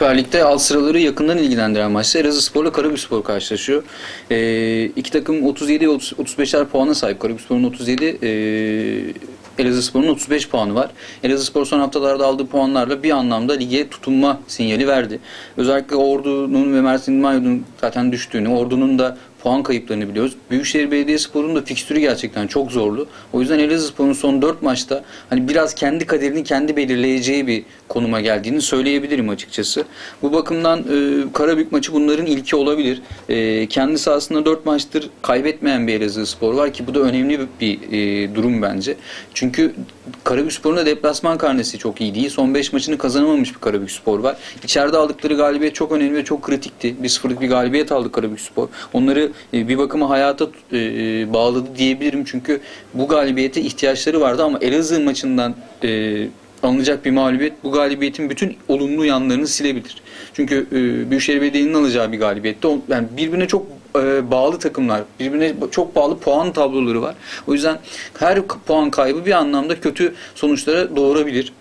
Süper Lig'de alt sıraları yakından ilgilendiren maçta Elazığspor'la Karabükspor karşılaşıyor. Ee, iki takım 37 ve 30 35'er puana sahip. Karabükspor'un 37, e, Elazığspor'un 35 puanı var. Elazığspor son haftalarda aldığı puanlarla bir anlamda lige tutunma sinyali verdi. Özellikle Ordu'nun ve Mersin İdman zaten düştüğünü, Ordu'nun da puan kayıplarını biliyoruz. Büyükşehir Belediyespor'un da fikstürü gerçekten çok zorlu. O yüzden Elazığspor'un son 4 maçta hani biraz kendi kaderini kendi belirleyeceği bir konuma geldiğini söyleyebilirim açıkçası. Bu bakımdan e, Karabük maçı bunların ilki olabilir. E, kendi sahasında 4 maçtır kaybetmeyen bir Elazığspor var ki bu da önemli bir, e, durum bence. Çünkü Karabükspor'un da deplasman karnesi çok iyi değil. Son 5 maçını kazanamamış bir Karabükspor var. İçeride aldıkları galibiyet çok önemli ve çok kritikti. 1-0'lık bir galibiyet aldı Karabükspor. Onları e, bir bakıma hayata e, e, bağladı diyebilirim. Çünkü bu galibiyete ihtiyaçları vardı ama Elazığ maçından alınacak bir mağlubiyet bu galibiyetin bütün olumlu yanlarını silebilir. Çünkü Büyükşehir Belediye'nin alacağı bir galibiyette yani birbirine çok bağlı takımlar, birbirine çok bağlı puan tabloları var. O yüzden her puan kaybı bir anlamda kötü sonuçlara doğurabilir.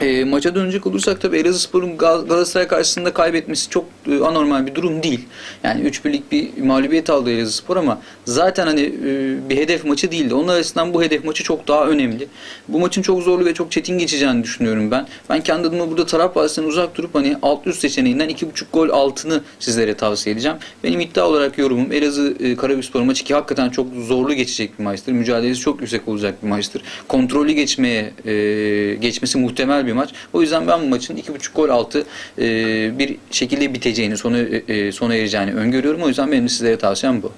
E, maça dönecek olursak tabii Elazığspor'un Gal- Galatasaray karşısında kaybetmesi çok anormal bir durum değil. Yani 3 birlik bir mağlubiyet aldı Elazığspor ama zaten hani e, bir hedef maçı değildi. Onun arasından bu hedef maçı çok daha önemli. Bu maçın çok zorlu ve çok çetin geçeceğini düşünüyorum ben. Ben kendi adıma burada taraf bahsinden uzak durup hani alt üst seçeneğinden 2.5 gol altını sizlere tavsiye edeceğim. Benim iddia olarak yorumum Elazığ e, Karabükspor maçı ki hakikaten çok zorlu geçecek bir maçtır. Mücadelesi çok yüksek olacak bir maçtır. Kontrollü geçmeye e, geçmesi muhtemel bir maç. O yüzden ben bu maçın 2.5 gol altı e, bir şekilde biteceğini, sona, e, sona ereceğini öngörüyorum. O yüzden benim sizlere tavsiyem bu.